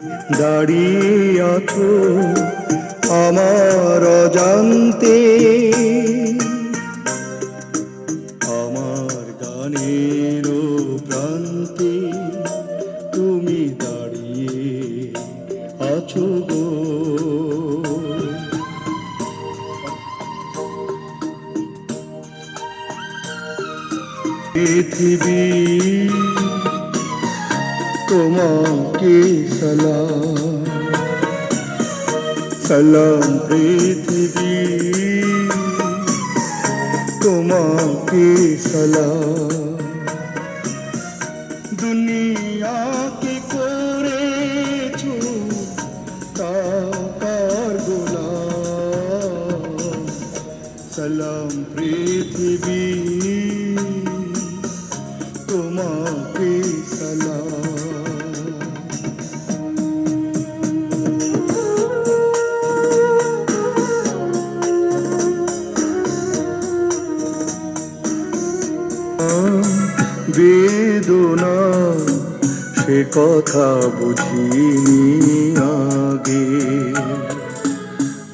দাঁড়িয়ে আছো আমার অজান্তে। আমার গানের প্রান্তে তুমি দাঁড়িয়ে আছো গো। পৃথিবী তোমাকে সালাম। সালাম পৃথিবী তোমাকে সালাম। দুনিয়াকে করেছ কাকার গোলাম। সালাম পৃথিবী। বেদনা সে কথা বুঝিনি আগে।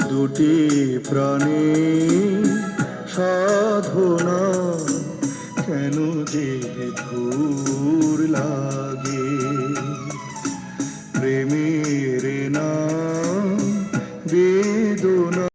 দুটি প্রাণে সাধনা কেন যে ধূর লাগে? প্রেমের না বে